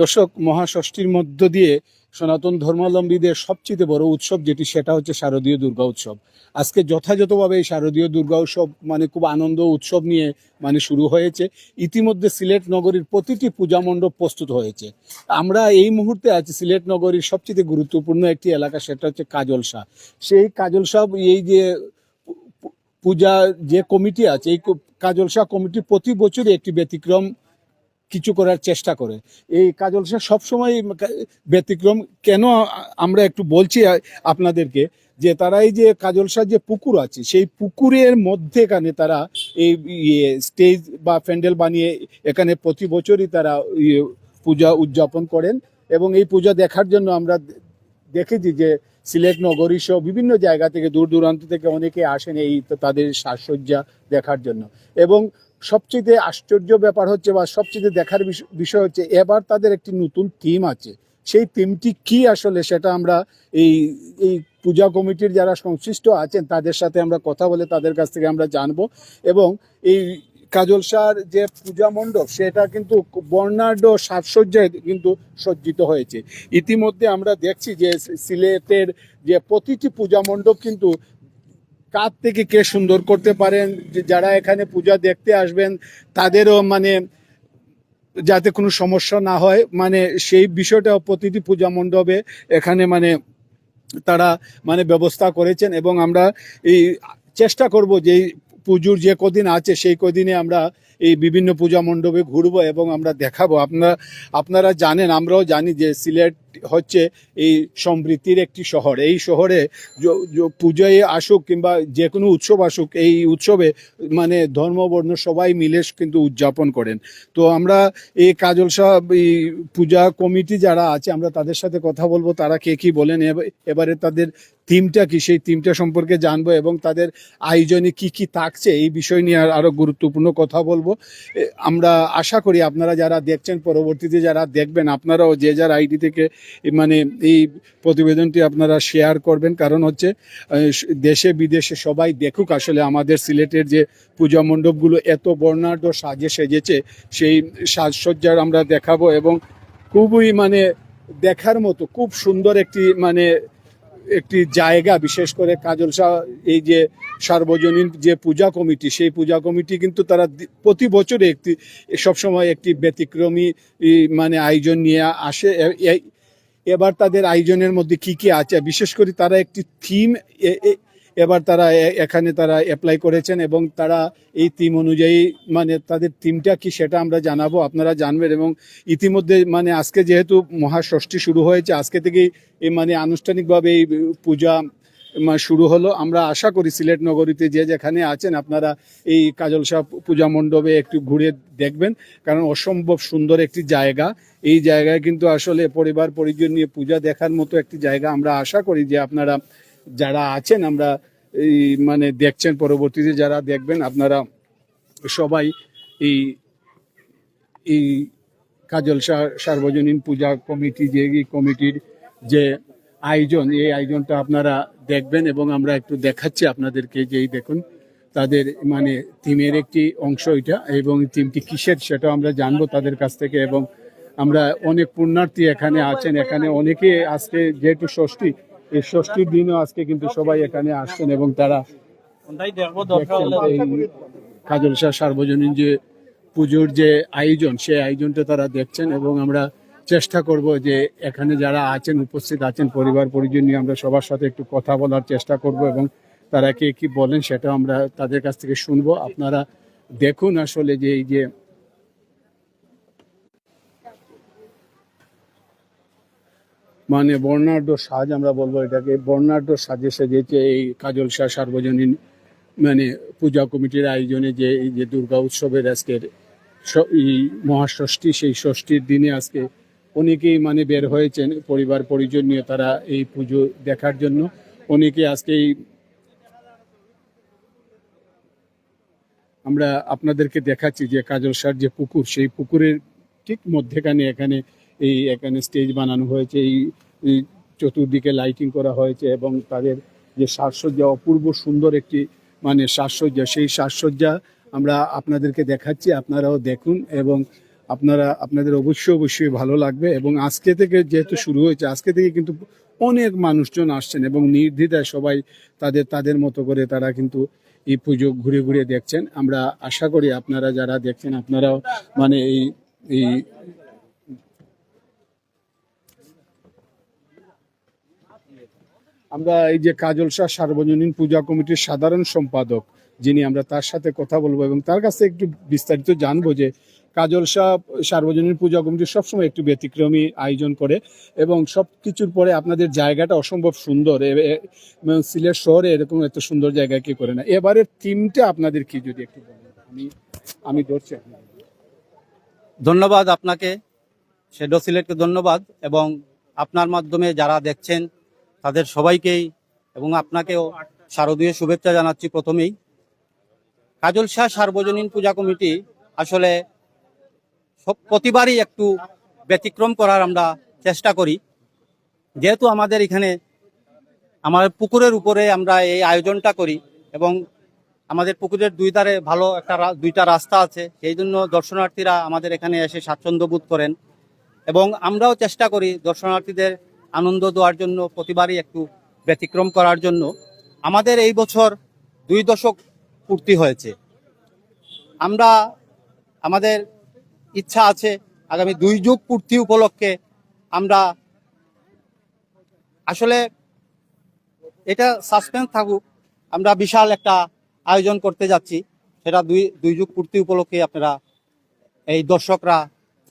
দর্শক, মহাষষ্ঠীর মধ্য দিয়ে সনাতন ধর্মাবলম্বীদের সবচেয়ে বড় উৎসব যেটি, সেটা হচ্ছে শারদীয় দুর্গা উৎসব। আজকে যথাযথভাবে এই শারদীয় দুর্গা উৎসব মানে খুব আনন্দ উৎসব নিয়ে মানে শুরু হয়েছে। ইতিমধ্যে সিলেট নগরীর প্রতিটি পূজা মণ্ডপ প্রস্তুত হয়েছে। আমরা এই মুহূর্তে আছি সিলেট নগরীর সবচেয়ে গুরুত্বপূর্ণ একটি এলাকা, সেটা হচ্ছে কাজলসা সেই কাজলসা এই যে পূজা যে কমিটি আছে, এই কাজলসা কমিটি প্রতি বছরই একটি ব্যতিক্রম কিছু করার চেষ্টা করে। এই কাজল শাহ সবসময় ব্যতিক্রম। কেন আমরা একটু বলছি আপনাদেরকে যে তারা এই যে কাজল শাহ যে পুকুর আছে, সেই পুকুরের মধ্যেখানে তারা এই ইয়ে স্টেজ বা প্যান্ডেল বানিয়ে এখানে প্রতি বছরই তারা ইয়ে পূজা উদযাপন করেন এবং এই পূজা দেখার জন্য আমরা দেখেছি যে সিলেট নগরী সহ বিভিন্ন জায়গা থেকে দূর দূরান্ত থেকে অনেকে আসেন এই তাদের সাজসজ্জা দেখার জন্য। এবং সবচেয়ে আশ্চর্য ব্যাপার হচ্ছে বা সবচেয়ে দেখার বিষ- বিষয় হচ্ছে, এবার তাদের একটি নতুন থিম আছে। সেই থিমটি কি আসলে সেটা আমরা এই এই পূজা কমিটির যারা সংশ্লিষ্ট আছেন, তাদের সাথে আমরা কথা বলে তাদের কাছ থেকে আমরা জানব। এবং এই কাজল শাহর যে পূজা মণ্ডপ, সেটা কিন্তু বর্ণাঢ্য সাজসজ্জায় কিন্তু সজ্জিত হয়েছে। ইতিমধ্যে আমরা দেখছি যে সিলেটের যে প্রতিটি পূজা মণ্ডপ কিন্তু কার থেকে কে সুন্দর করতে পারেন? যারা এখানে পূজা দেখতে আসবেন, তাদেরও মানে যাতে কোনো সমস্যা না হয় মানে সেই বিষয়টা প্রতিটি পূজা মণ্ডপে এখানে মানে তারা মানে ব্যবস্থা করেছেন এবং আমরা এই চেষ্টা করব যে পুজোর যে কদিন আছে, সেই কদিনে আমরা এই বিভিন্ন পূজা মণ্ডপে ঘুরবো এবং আমরা দেখাবো। আপনারা আপনারা জানেন, আমরাও জানি যে সিলেট হচ্ছে এই সমৃদ্ধির একটি শহর। এই শহরে য- য- আসুক কিংবা যে কোনো উৎসব আসুক, এই উৎসবে মানে ধর্ম বর্ণ সবাই মিলে কিন্তু উদযাপন করেন। তো আমরা এই কাজল এই পূজা কমিটি যারা আছে, আমরা তাদের সাথে কথা বলব, তারা কে কি বলেন? এব- এবারে তাদের থিমটা কি? সেই থিমটা সম্পর্কে জানব এবং তাদের আয়োজনে কি কি থাকছে এই বিষয় নিয়ে আর- আরও গুরুত্বপূর্ণ কথা বলব। আমরা আশা করি আপনারা যারা দেখছেন, পরবর্তীতে যারা দেখবেন, আপনারাও যে যার আইডি থেকে মানে এই প্রতিবেদনটি আপনারা শেয়ার করবেন। কারণ হচ্ছে দেশে, বিদেশে সবাই দেখুক আসলে আমাদের সিলেটের যে পূজা মণ্ডপগুলো এত বর্ণাঢ্য সাজে সেজেছে, সেই সাজসজ্জার আমরা দেখাবো এবং খুবই মানে দেখার মতো, খুব সুন্দর একটি মানে একটি জায়গা, বিশেষ করে কাজল শাহ, এই যে সার্বজনীন যে পূজা কমিটি, সেই পূজা কমিটি কিন্তু তারা প্রতি বছরে একটি, সবসময় একটি ব্যতিক্রমী মানে আয়োজন নিয়ে আসে। এবার তাদের আয়োজনের মধ্যে কি কি আছে? বিশেষ করে তারা একটি থিম এবার তারা এখানে তারা অ্যাপ্লাই করেছেন এবং তারা এই থিম অনুযায়ী মানে তাদের থিমটা কি সেটা আমরা জানাব, আপনারা জানবেন এবং ইতিমধ্যে মানে আজকে যেহেতু মহাষষ্ঠী শুরু হয়েছে, আজকে থেকেই মানে আনুষ্ঠানিকভাবে এই পূজা শুরু হলো। আমরা আশা করি সিলেট নগরীতে যে যেখানে আছেন, আপনারা এই কাজল শাহ পূজা মণ্ডপে একটু ঘুরে দেখবেন, কারণ অসম্ভব সুন্দর একটি জায়গা। এই জায়গায় কিন্তু আসলে পরিবার পরিজন নিয়ে পূজা দেখার মতো একটি জায়গা। আমরা আশা করি যে আপনারা যারা আছেন, আমরা এই মানে দেখছেন পরবর্তীতে, যারা দেখবেন, আপনারা সবাই এই এই কাজল সার্বজনীন পূজা কমিটি, যে কমিটির যে আয়োজন এই আয়োজনটা আপনারা দেখবেন এবং আমরা একটু দেখাচ্ছি আপনাদেরকে যে এই দেখুন তাদের মানে থিমের একটি অংশ এটা এবং থিমটি কিসের সেটা আমরা জানব তাদের কাছ থেকে এবং আমরা অনেক পুণ্যার্থী এখানে আছেন এখানে অনেকে আজকে যেহেতু ষষ্ঠী এই ষষ্ঠীর দিনও আজকে কিন্তু সবাই এখানে আসছেন এবং তারা কাজল শাহ সার্বজনীন যে পুজোর যে আয়োজন সেই আয়োজনটা তারা দেখছেন এবং আমরা চেষ্টা করব যে এখানে যারা আছেন, উপস্থিত আছেন, পরিবার, পরিজন নিয়ে আমরা সবার সাথে একটু কথা বলার চেষ্টা করব এবং তারা কে কি বলেন সেটা আমরা তাদের কাছ থেকে শুনব। আপনারা দেখুন আসলে যে এই যে মানে বর্ণাঢ্য সাজ আমরা বলব এটাকে, বর্ণাঢ্য সাজে সেজেছে এই কাজল শাহ সার্বজনীন মানে পূজা কমিটির আয়োজনে যে এই যে দুর্গা উৎসবের আজকের এই মহাষষ্ঠী, সেই ষষ্ঠীর দিনে আজকে অনেকেই মানে বের হয়েছেন পরিবার, পরিজন নিয়ে তারা এই পুজো দেখার জন্য। অনেকে আজকে আমরা আপনাদেরকে দেখাচ্ছি যে কাজল শাহর যে পুকুর, সেই পুকুরের ঠিক মধ্যেখানে এখানে এই এখানে স্টেজ বানানো হয়েছে। এই চতুর্দিকে লাইটিং করা হয়েছে এবং তাদের যে সাজসজ্জা, অপূর্ব সুন্দর একটি মানে সাজসজ্জা, সেই সাজসজ্জা আমরা আপনাদেরকে দেখাচ্ছি। আপনারাও দেখুন এবং আপনারা, আপনাদের অবশ্যই অবশ্যই ভালো লাগবে এবং আজকে থেকে যেহেতু শুরু হয়েছে, আজকে থেকে কিন্তু অনেক মানুষজন আসছেন এবং নির্দ্বিধায় সবাই তাদের তাদের মতো করে তারা কিন্তু এই পুজো ঘুরে ঘুরে দেখছেন। আমরা আশা করি আপনারা যারা দেখছেন, আপনারাও মানে এই এই আমরা এই যে কাজল শাহ সার্বজনীন পূজা কমিটির সাধারণ সম্পাদক, যিনি আমরা তার সাথে কথা বলব এবং তার কাছে একটু বিস্তারিত জানব যে কাজল শাহ, সার্বজনীন পূজা কমিটি সবসময় একটু ব্যতিক্রমী আয়োজন করে এবং সব কিছুর পরে আপনাদের জায়গাটা অসম্ভব সুন্দর। এবং সিলেট শহরে এরকম এত সুন্দর জায়গা কি করে না। এবারের থিমটা আপনাদের কি যদি একটু আমি আমি ধরছি ধন্যবাদ আপনাকে। শেডো সিলেটকে ধন্যবাদ এবং আপনার মাধ্যমে যারা দেখছেন, তাদের সবাইকেই এবং আপনাকেও শারদীয় শুভেচ্ছা জানাচ্ছি প্রথমেই। কাজল শাহ সার্বজনীন পূজা কমিটি আসলে প্রতিবারই একটু ব্যতিক্রম করার আমরা চেষ্টা করি। যেহেতু আমাদের এখানে আমার পুকুরের উপরে আমরা এই আয়োজনটা করি এবং আমাদের পুকুরের দুই ধারে ভালো একটা দুইটা রাস্তা আছে, সেই জন্য দর্শনার্থীরা আমাদের এখানে এসে স্বাচ্ছন্দ্য বোধ করেন এবং আমরাও চেষ্টা করি দর্শনার্থীদের আনন্দ দেওয়ার জন্য, প্রতিবারই একটু ব্যতিক্রম করার জন্য। আমাদের এই বছর দুই দশক পূর্তি হয়েছে। আমরা আমাদের ইচ্ছা আছে আগামী দুই যুগ পূর্তি উপলক্ষে আমরা আসলে এটা সাসপেন্স থাকুক আমরা বিশাল একটা আয়োজন করতে যাচ্ছি। সেটা দুই দুই যুগ পূর্তি উপলক্ষে আপনারা এই দর্শকরা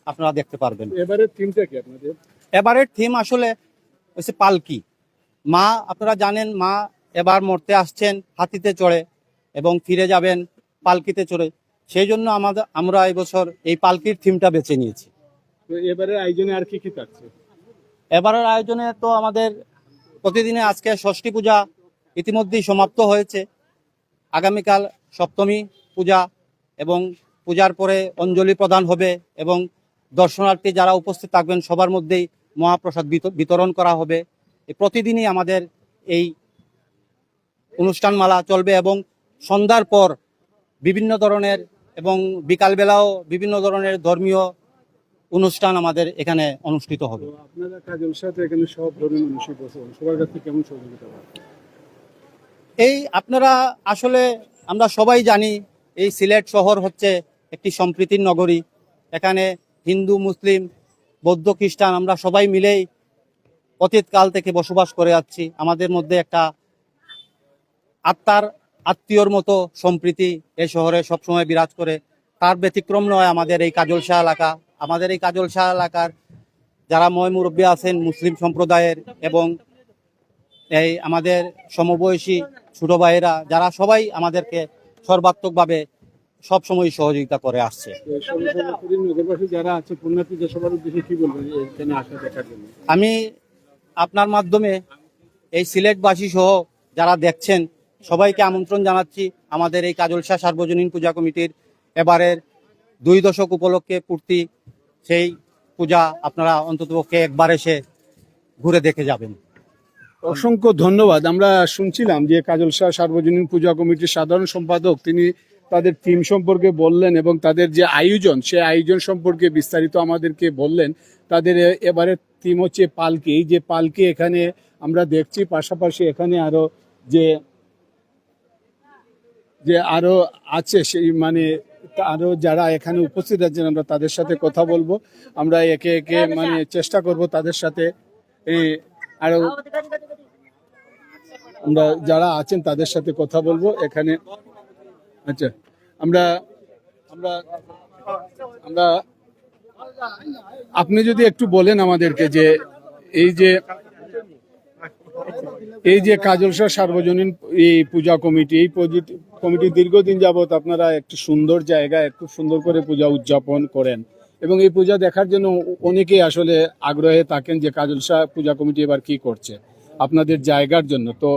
আপনারা দেখতে পারবেন। এবারের থিমটা কি আপনাদের? এবারের থিম আসলে হচ্ছে পালকি। মা আপনারা জানেন মা এবার মরতে আসছেন হাতিতে চড়ে এবং ফিরে যাবেন পালকিতে চড়ে। সেই জন্য আমাদের আমরা এবছর এই পালকির থিমটা বেছে নিয়েছি। এবারের আয়োজনে আর কি কি থাকছে? এবারের আয়োজনে তো আমাদের প্রতিদিনে আজকে ষষ্ঠী পূজা ইতিমধ্যেই সমাপ্ত হয়েছে। আগামীকাল সপ্তমী পূজা এবং পূজার পরে অঞ্জলি প্রদান হবে এবং দর্শনার্থী যারা উপস্থিত থাকবেন সবার মধ্যেই মহাপ্রসাদ বিত- বিতরণ করা হবে। প্রতিদিনই আমাদের এই অনুষ্ঠানমালা চলবে এবং সন্ধ্যার পর বিভিন্ন ধরনের এবং বিকালবেলাও বিভিন্ন ধরনের ধর্মীয় অনুষ্ঠান আমাদের এখানে অনুষ্ঠিত হবে। এই আপনারা আসলে আমরা সবাই জানি এই সিলেট শহর হচ্ছে একটি সম্প্রীতির নগরী। এখানে হিন্দু মুসলিম বৌদ্ধ খ্রিস্টান আমরা সবাই মিলেই অতীতকাল থেকে বসবাস করে যাচ্ছি। আমাদের মধ্যে একটা আত্মার আত্মীয়র মতো সম্প্রীতি এই শহরে সবসময় বিরাজ করে। তার ব্যতিক্রম নয় আমাদের এই কাজলশাহ এলাকা। আমাদের এই কাজলশাহ এলাকার যারা ময় মুরব্বী আছেন, মুসলিম সম্প্রদায়ের এবং এই আমাদের সমবয়সী ছোট ভাইয়েরা, যারা সবাই আমাদেরকে সর্বাত্মকভাবে সবসময় সহযোগিতা করে আসছে। আমি আপনার মাধ্যমে এই সিলেটবাসী সহ যারা দেখছেন সবাইকে আমন্ত্রণ জানাচ্ছি আমাদের এই কাজলশাহ সার্বজনীন পূজা কমিটির এবারের দুই দশক উপলক্ষে পূর্তি, সেই পূজা আপনারা অন্ততপক্ষে একবার এসে ঘুরে দেখে যাবেন। অসংখ্য ধন্যবাদ। আমরা শুনছিলাম যে কাজল শাহ সার্বজনীন পূজা কমিটির সাধারণ সম্পাদক, তিনি তাদের থিম সম্পর্কে বললেন এবং তাদের যে আয়োজন, সেই আয়োজন সম্পর্কে বিস্তারিত আমাদেরকে বললেন। তাদের এ- এবারের থিম হচ্ছে পালকি। যে পালকি এখানে আমরা দেখছি, পাশাপাশি এখানে আরও যে যে আরও আছে সেই মানে আরও যারা এখানে উপস্থিত আছেন, আমরা তাদের সাথে কথা বলব। আমরা একে একে মানে চেষ্টা করব তাদের সাথে। এই আরও আমরা যারা আছেন তাদের সাথে কথা বলব। এখানে আচ্ছা আমরা আমরা আমরা, আপনি যদি একটু বলেন আমাদেরকে যে এই যে এই যে কাজলসা সার্বজনীন এই পূজা কমিটি, এই কমিটি দীর্ঘদিন যাবৎ আপনারা একটু সুন্দর জায়গায় খুব সুন্দর করে পূজা উদযাপন করেন। এবং এই পূজা দেখার জন্য অনেকেই আসলে আগ্রহে থাকেন যে কাজলসা পূজা কমিটি এবার কি করছে, আপনাদের জায়গার জন্য। তো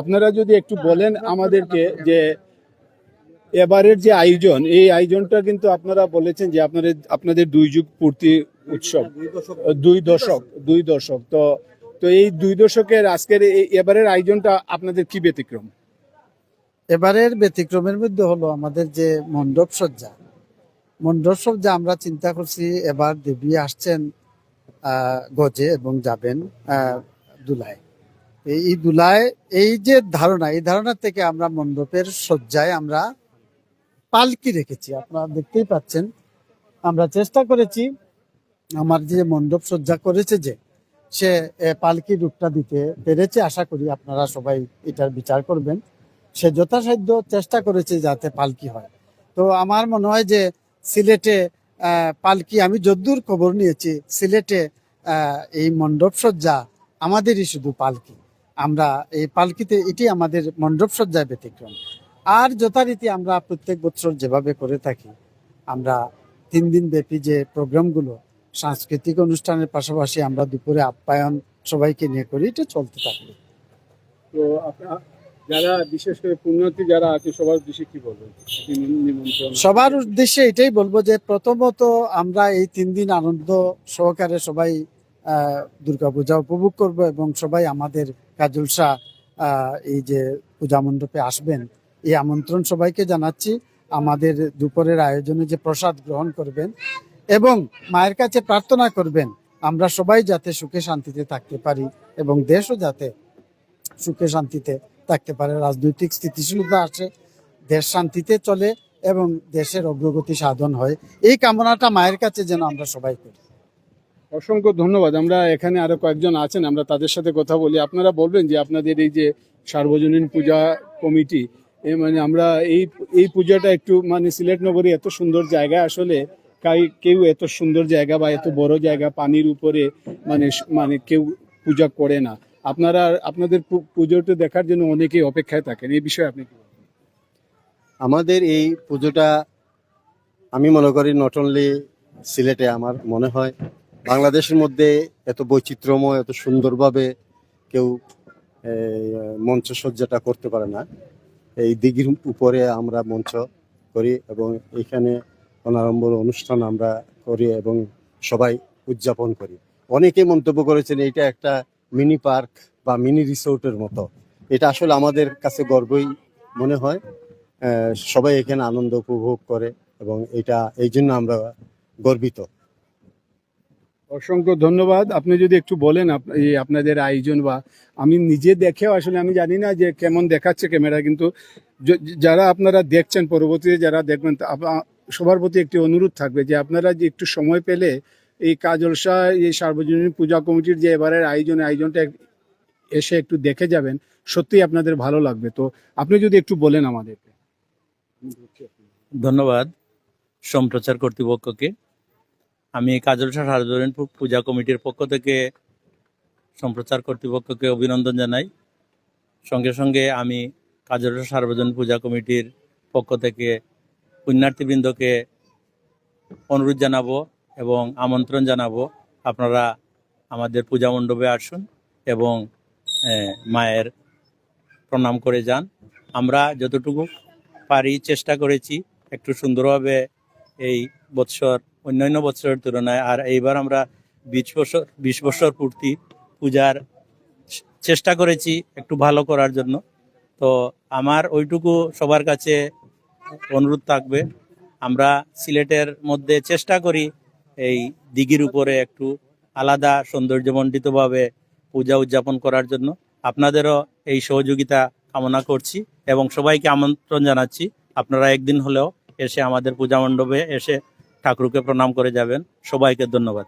আপনারা যদি একটু বলেন আমাদেরকে যে এবারের যে আয়োজন, এই আয়োজনটা কিন্তু আপনারা বলেছেন যে আপনাদের আপনাদের দুই যুগ পূর্তি উৎসব, দুই দশক দুই দশক। তো তো এই দুই দশকের আজকের এবারের আয়োজনটা আপনাদের কি ব্যতিক্রম? এবারের ব্যতিক্রমের মধ্যে হলো আমাদের যে মণ্ডপ সজ্জা। মণ্ডোৎসব যে আমরা চিন্তা করছি এবার দেবী আসছেন গজে এবং যাবেন দুলায়। এই এই দুলায়, এই যে ধারণা, এই ধারণা থেকে আমরা মণ্ডপের সজ্জায় আমরা পালকি রেখেছি। আপনারা দেখতেই পাচ্ছেন, আমরা চেষ্টা করেছি, আমার যে মণ্ডপ সজ্জা করেছে যে সে পালকি রূপটা দিতে পেরেছে। আশা করি আপনারা সবাই এটার বিচার করবেন। সে যথাসাধ্য চেষ্টা করেছে যাতে পালকি হয়। তো আমার মনে হয় যে, সিলেটে পালকি, আমি যদ্দূর খবর নিয়েছি, সিলেটে এই মণ্ডপ সজ্জা আমাদেরই শুধু পালকি। আমরা এই পালকিতে এটি আমাদের মণ্ডপ সজ্জায় ব্যতিক্রম। আর যথারীতি আমরা প্রত্যেক বছর যেভাবে করে থাকি, আমরা তিন দিন ব্যাপী যে প্রোগ্রামগুলো সাংস্কৃতিক অনুষ্ঠানের পাশাপাশি আমরা দুপুরে আপ্যায়ন সবাইকে নিয়ে করি এটা চলতে থাকবে। তো যারা বিশেষ করে পুণ্যার্থী যারা আছে সবার উদ্দেশ্যে কি বলবেন সবার উদ্দেশ্যে এটাই বলব যে প্রথমত আমরা এই তিন দিন আনন্দ সহকারে সবাই দুর্গাপূজা উপভোগ করব এবং সবাই আমাদের কাজলসা আহ, এই যে পূজা মণ্ডপে আসবেন এই আমন্ত্রণ সবাইকে জানাচ্ছি। আমাদের দুপুরের আয়োজনে যে প্রসাদ গ্রহণ করবেন এবং মায়ের কাছে প্রার্থনা করবেন, আমরা সবাই যাতে সুখে শান্তিতে থাকতে পারি এবং দেশও যাতে সুখে শান্তিতে থাকতে পারে। রাজনৈতিক স্থিতিশীলতা আসে দেশ শান্তিতে চলে এবং দেশের অগ্রগতি সাধন হয়। এই কামনাটা মায়ের কাছে যেন আমরা সবাই করি। অসংখ্য ধন্যবাদ। আমরা এখানে আরও কয়েকজন আছেন, আমরা তাদের সাথে কথা বলি। আপনারা বলবেন যে আপনাদের এই যে সার্বজনীন পূজা কমিটি মানে আমরা এই এই পূজাটা একটু মানে সিলেট নগরী এত সুন্দর জায়গা আসলে কেউ এত সুন্দর জায়গা বা এত বড় জায়গা পানির উপরে মানে মানে কেউ পূজা করে না। আপনারা আপনাদের পুজোটা দেখার জন্য অনেকেই অপেক্ষায় থাকেন। এই বিষয়ে আপনি আমাদের এই পুজোটা আমি মনে করি নট অনলি সিলেটে আমার মনে হয় বাংলাদেশের মধ্যে এত বৈচিত্র্যময় এত সুন্দরভাবে কেউ এই, মঞ্চ সজ্জাটা করতে পারে না। এই দিঘির উপরে আমরা মঞ্চ করি এবং এখানে অনারম্বর অনুষ্ঠান আমরা করি এবং সবাই উদযাপন করি। অনেকে মন্তব্য করেছেন এটা একটা মিনি পার্ক বা মিনি রিসোর্টের মতো। এটা আসলে আমাদের কাছে গর্বই মনে হয়। সবাই এখানে আনন্দ উপভোগ করে এবং এটা, এই জন্য আমরা গর্বিত। অসংখ্য ধন্যবাদ। আপনি যদি একটু বলেন এই আপনাদের আয়োজন বা আমি নিজে দেখেও আসলে আমি জানি না যে কেমন দেখাচ্ছে ক্যামেরা, কিন্তু যারা আপনারা দেখছেন, পরবর্তীতে যারা দেখবেন সবার প্রতি একটি অনুরোধ থাকবে যে আপনারা যে একটু সময় পেলে এই কাজলসা এই সার্বজনীন পূজা কমিটির যে এবারের আয়োজন আয়োজনটা এসে একটু দেখে যাবেন, সত্যিই আপনাদের ভালো লাগবে। তো আপনি যদি একটু বলেন আমাদেরকে। ধন্যবাদ সম্প্রচার কর্তৃপক্ষকে। আমি কাজলসা সার্বজনীন পূজা কমিটির পক্ষ থেকে সম্প্রচার কর্তৃপক্ষকে অভিনন্দন জানাই। সঙ্গে সঙ্গে আমি কাজলসা সার্বজনীন পূজা কমিটির পক্ষ থেকে পুণ্যার্থীবৃন্দকে অনুরোধ জানাব এবং আমন্ত্রণ জানাব আপনারা আমাদের পূজা মণ্ডপে আসুন এবং মায়ের প্রণাম করে যান। আমরা যতটুকু পারি চেষ্টা করেছি একটু সুন্দরভাবে এই বৎসর, অন্যান্য বৎসরের তুলনায়। আর এইবার আমরা বিশ বছর বিশ বছর পূর্তি পূজার চেষ্টা করেছি একটু ভালো করার জন্য। তো আমার ওইটুকু সবার কাছে অনুরোধ থাকবে। আমরা সিলেটের মধ্যে চেষ্টা করি এই দিঘির উপরে একটু আলাদা সৌন্দর্যমণ্ডিতভাবে পূজা উদযাপন করার জন্য। আপনাদেরও এই সহযোগিতা কামনা করছি এবং সবাইকে আমন্ত্রণ জানাচ্ছি। আপনারা একদিন হলেও এসে আমাদের পূজা মণ্ডপে এসে ঠাকুরকে প্রণাম করে যাবেন। সবাইকে ধন্যবাদ।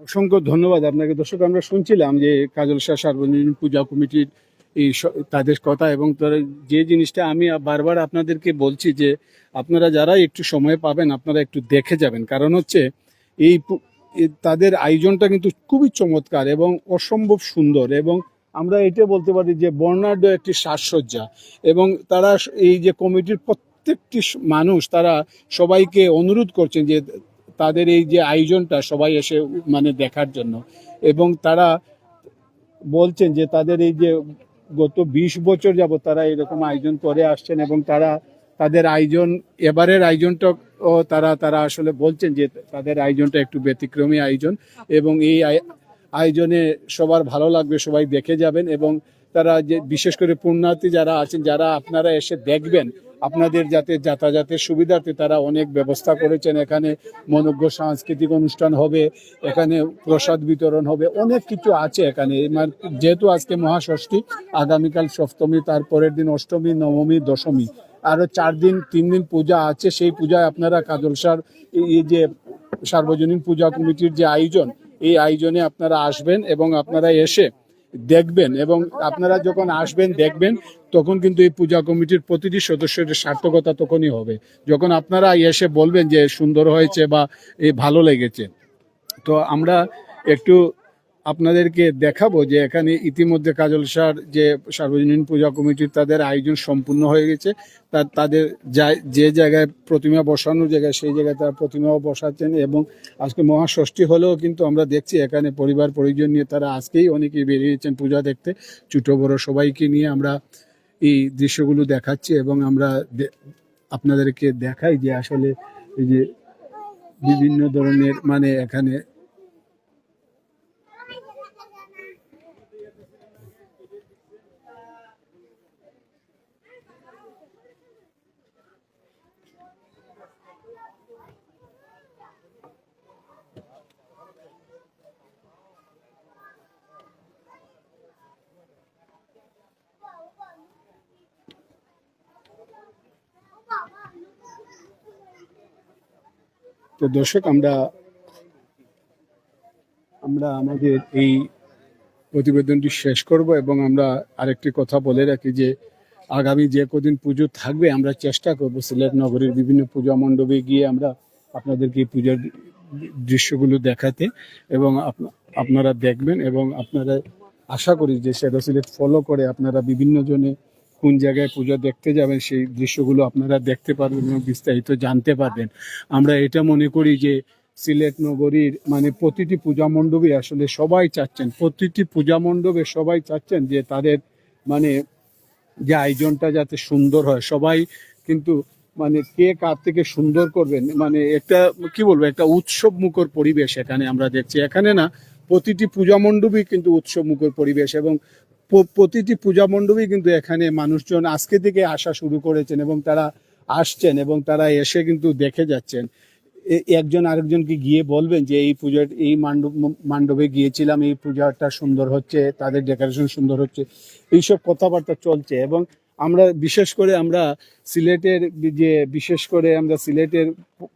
অসংখ্য ধন্যবাদ। আপনাকে দর্শক, আমরা শুনছিলাম যে কাজল শাহ সার্বজনীন পূজা কমিটির এই তাদের কথা এবং তারা যে জিনিসটা আমি বারবার আপনাদেরকে বলছি যে আপনারা যারা একটু সময় পাবেন, আপনারা একটু দেখে যাবেন। কারণ হচ্ছে এই তাদের আয়োজনটা কিন্তু খুবই চমৎকার এবং অসম্ভব সুন্দর এবং আমরা এটা বলতে পারি যে বর্ণাঢ্য একটি সাজসজ্জা এবং তারা এই যে কমিটির প্রত্যেকটি মানুষ তারা সবাইকে অনুরোধ করছেন যে তাদের এই যে আয়োজনটা সবাই এসে মানে দেখার জন্য এবং তারা বলছেন যে তাদের এই যে গত বিশ বছর যাব তারা এরকম আয়োজন করে আসছেন এবং তারা তাদের আয়োজন, এবারের আয়োজনটা, ও তারা তারা আসলে বলছেন যে তাদের আয়োজনটা একটু ব্যতিক্রমী আয়োজন এবং এই আয়- আয়োজনে সবার ভালো লাগবে, সবাই দেখে যাবেন এবং তারা যে, বিশেষ করে পুণ্যার্থী যারা আছেন, যারা আপনারা এসে দেখবেন আপনাদের যাতে যাতায়াতের সুবিধার্থে তারা অনেক ব্যবস্থা করেছেন। এখানে মনোজ্ঞ সাংস্কৃতিক অনুষ্ঠান হবে, এখানে প্রসাদ বিতরণ হবে, অনেক কিছু আছে এখানে। যেহেতু আজকে মহাষষ্ঠী, আগামীকাল সপ্তমী, তারপরের দিন অষ্টমী, নবমী, দশমী। আরও চার দিন, তিন দিন পূজা আছে, সেই পূজায় আপনারা কাজলসার এই যে সার্বজনীন পূজা কমিটির যে আয়োজন, এই আয়োজনে আপনারা আসবেন এবং আপনারা এসে দেখবেন এবং আপনারা যখন আসবেন, দেখবেন তখন কিন্তু এই পূজা কমিটির প্রতিটি সদস্যের সার্থকতা তখনই হবে। যখন আপনারা এসে বলবেন যে সুন্দর হয়েছে বা এই ভালো লেগেছে। তো আমরা একটু আপনাদেরকে দেখাবো যে এখানে ইতিমধ্যে কাজলসার যে সার্বজনীন পূজা কমিটির তাদের আয়োজন সম্পূর্ণ হয়ে গেছে। তা, তাদের যে জায়গায় প্রতিমা বসানোর জায়গায় সেই জায়গায় তারা প্রতিমাও বসাচ্ছেন এবং আজকে মহাষষ্ঠী হলেও কিন্তু আমরা দেখছি এখানে পরিবার পরিজন নিয়ে তারা আজকেই অনেকেই বেরিয়েছেন পূজা দেখতে। ছোটো বড় সবাইকে নিয়ে আমরা এই দৃশ্যগুলো দেখাচ্ছে এবং আমরা আপনাদেরকে দেখাই যে আসলে এই যে বিভিন্ন ধরনের মানে এখানে তো দর্শক, আমরা আমরা আমাদের এই প্রতিবেদনটি শেষ করব এবং আমরা আরেকটি কথা বলে রাখি যে, আগামী যে কদিন পুজো থাকবে, আমরা চেষ্টা করব সিলেট নগরীর বিভিন্ন পূজা মণ্ডপে গিয়ে আমরা আপনাদেরকে এই পূজার দৃশ্যগুলো দেখাতে এবং আপনারা দেখবেন এবং আপনারা আশা করি যে সেটা সিলেট ফলো করে আপনারা বিভিন্ন জনে কোন জায়গায় পূজা দেখতে যাবেন সেই দৃশ্যগুলো আপনারা দেখতে পারবেন এবং বিস্তারিত জানতে পারবেন। আমরা এটা মনে করি যে সিলেট নগরীর মানে প্রতিটি পূজা মণ্ডপে আসলে সবাই চাচ্ছেন, প্রতিটি পূজা মণ্ডপে সবাই চাচ্ছেন যে তাদের মানে যে আয়োজনটা যাতে সুন্দর হয়। সবাই কিন্তু মানে কে কার থেকে সুন্দর করবেন মানে একটা কি বলব, একটা উৎসব মুখর পরিবেশ এখানে আমরা দেখছি। এখানে না, প্রতিটি পূজা মণ্ডপই কিন্তু উৎসব মুখর পরিবেশ এবং প্রতিটি পূজা মণ্ডপই কিন্তু এখানে মানুষজন আজকে থেকে আসা শুরু করেছেন এবং তারা আসছেন এবং তারা এসে কিন্তু দেখে যাচ্ছেন। একজন আরেকজনকে গিয়ে বলবেন যে এই পূজার এই মান্ডব মান্ডবে গিয়েছিলাম, এই পূজাটা সুন্দর হচ্ছে, তাদের ডেকোরেশন সুন্দর হচ্ছে, এইসব কথাবার্তা চলছে এবং আমরা বিশেষ করে আমরা সিলেটের যে, বিশেষ করে আমরা সিলেটের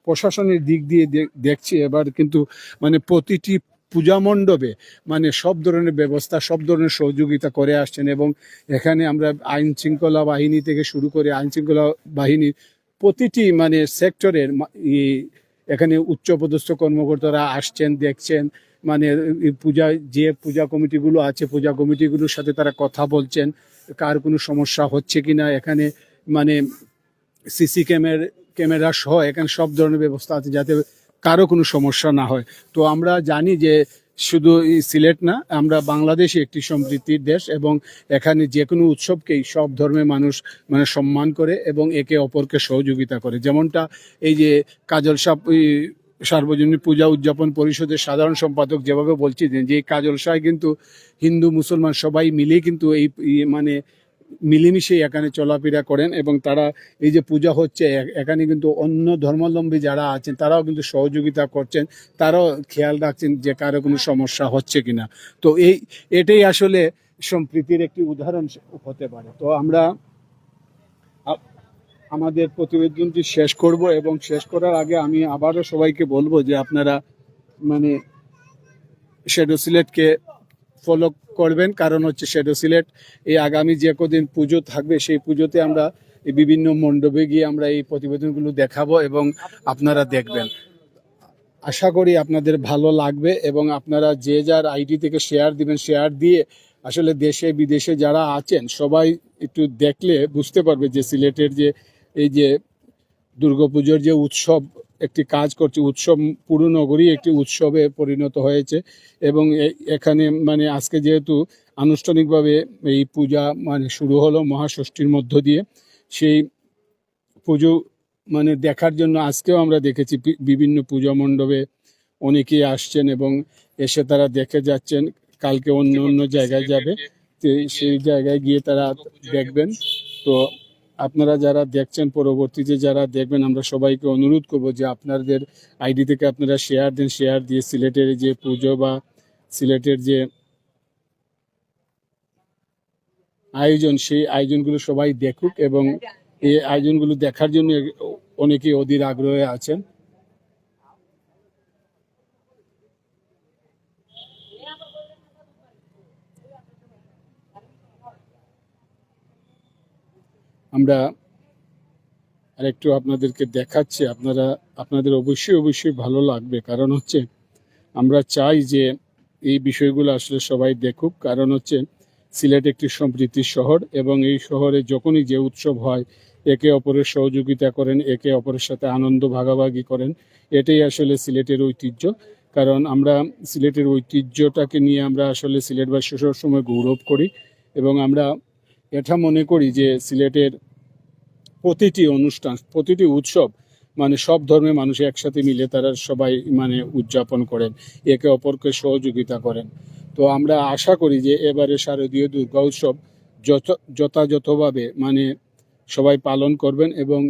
প্রশাসনের দিক দিয়ে দেখছি এবার কিন্তু মানে প্রতিটি পূজা মণ্ডপে মানে সব ধরনের ব্যবস্থা, সব ধরনের সহযোগিতা করে আসছেন এবং এখানে আমরা আইন শৃঙ্খলা বাহিনী থেকে শুরু করে আইন শৃঙ্খলা বাহিনীর প্রতিটি মানে সেক্টরের এখানে উচ্চপদস্থ কর্মকর্তারা আসছেন, দেখছেন মানে পূজা, যে পূজা কমিটিগুলো আছে, পূজা কমিটিগুলোর সাথে তারা কথা বলছেন, কার কোনো সমস্যা হচ্ছে কিনা, এখানে মানে সিসি ক্যামের, ক্যামেরা সহ এখানে সব ধরনের ব্যবস্থা আছে যাতে কারও কোনো সমস্যা না হয়। তো আমরা জানি যে শুধু সিলেট না, আমরা বাংলাদেশে একটি সম্প্রীতির দেশ এবং এখানে যে কোনো উৎসবকেই সব ধর্মের মানুষ মানে সম্মান করে এবং একে অপরকে সহযোগিতা করে। যেমনটা এই যে কাজল সাপ সার্বজনীন পূজা উদযাপন পরিষদের সাধারণ সম্পাদক যেভাবে বলছিলেন যে এই কাজল সাহ কিন্তু হিন্দু, মুসলমান সবাই মিলে কিন্তু এই মানে মিলেমিশে এখানে চলাফেরা করেন এবং তারা এই যে পূজা হচ্ছে এখানে কিন্তু অন্য ধর্মাবলম্বী যারা আছেন, তারাও কিন্তু সহযোগিতা করছেন। তারাও খেয়াল রাখছেন যে কারও কোনো সমস্যা হচ্ছে কিনা। তো এই, এটাই আসলে সম্প্রীতির একটি উদাহরণ হতে পারে। তো আমরা আমাদের প্রতিবেদনটি শেষ করব এবং শেষ করার আগে আমি আবারও সবাইকে বলব যে আপনারা মানে শেডো সিলেটকে ফলো করবেন, কারণ হচ্ছে শেডো সিলেট এই আগামী যে কদিন পুজো থাকবে, সেই পুজোতে আমরা এই বিভিন্ন মণ্ডপে গিয়ে আমরা এই প্রতিবেদনগুলো দেখাবো এবং আপনারা দেখবেন। আশা করি আপনাদের ভালো লাগবে এবং আপনারা যে যার আইডি থেকে শেয়ার দিবেন শেয়ার দিয়ে আসলে দেশে, বিদেশে যারা আছেন, সবাই একটু দেখলে বুঝতে পারবে যে সিলেটের যে এই যে দুর্গাপুজোর যে উৎসব একটি কাজ করছে উৎসব পুরো নগরী একটি উৎসবে পরিণত হয়েছে এবং এখানে মানে আজকে যেহেতু আনুষ্ঠানিকভাবে এই পূজা মানে শুরু হলো মহাষষ্ঠীর মধ্য দিয়ে সেই পুজো মানে দেখার জন্য আজকেও আমরা দেখেছি বিভিন্ন পূজা মণ্ডপে অনেকেই আসছেন এবং এসে তারা দেখে যাচ্ছেন কালকে অন্য অন্য জায়গায় যাবে সেই জায়গায় গিয়ে তারা দেখবেন। তো আপনারা যারা দেখছেন পরবর্তীতে যারা দেখবেন, আমরা সবাইকে অনুরোধ করব যে আপনাদের আইডি থেকে আপনারা শেয়ার দেন শেয়ার দিয়ে সিলেটের যে পুজো বা সিলেটের যে আয়োজন, সেই আয়োজনগুলো সবাই দেখুক এবং এই আয়োজনগুলো দেখার জন্য অনেকেই অধীর আগ্রহে আছেন। আমরা আরেকটু আপনাদেরকে দেখাচ্ছি, আপনারা, আপনাদের অবশ্যই অবশ্যই ভালো লাগবে। কারণ হচ্ছে, আমরা চাই যে এই বিষয়গুলো আসলে সবাই দেখুক। কারণ হচ্ছে, সিলেট একটি সমৃদ্ধির শহর এবং এই শহরে যখনই যে উৎসব হয়, একে অপরের সহযোগিতা করেন, একে অপরের সাথে আনন্দ ভাগাভাগি করেন, এটাই আসলে সিলেটের ঐতিহ্য। কারণ আমরা সিলেটের ঐতিহ্যটাকে নিয়ে আমরা আসলে সিলেটবাসী সবসময় গৌরব করি এবং আমরা এটা মনে করি যে সিলেটের প্রতিটি অনুষ্ঠান, প্রতিটি উৎসব মানে সব ধর্মের মানুষ একসাথে মিলে তারা সবাই মানে উদযাপন করেন, একে অপরকে সহযোগিতা করেন। তো আমরা আশা করি যে এবারে শারদীয় দুর্গা উৎসব যত, যথাযথভাবে মানে সবাই পালন করবেন এবং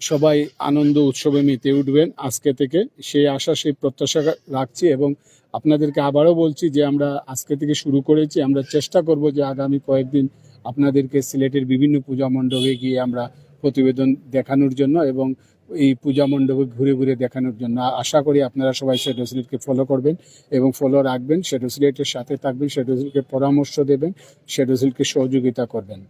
সবাই আনন্দ উৎসবে মেতে উঠবেন। আজকে থেকে সেই আশা, সেই প্রত্যাশা রাখছি এবং আপনাদেরকে আবারও বলছি যে আমরা আজকে থেকে শুরু করেছি। আমরা চেষ্টা করব যে আগামী কয়েকদিন আপনাদেরকে সিলেটের বিভিন্ন পূজা মণ্ডপে গিয়ে আমরা প্রতিবেদন দেখানোর জন্য এবং এই পূজা মণ্ডপে ঘুরে ঘুরে দেখানোর জন্য। আশা করি আপনারা সবাই শেডো সিলেটকে ফলো করবেন এবং ফলো রাখবেন। শেডো সিলেটের সাথে থাকবেন। শেডো সিলেটকে পরামর্শ দেবেন। শেডো সিলেটকে সহযোগিতা করবেন।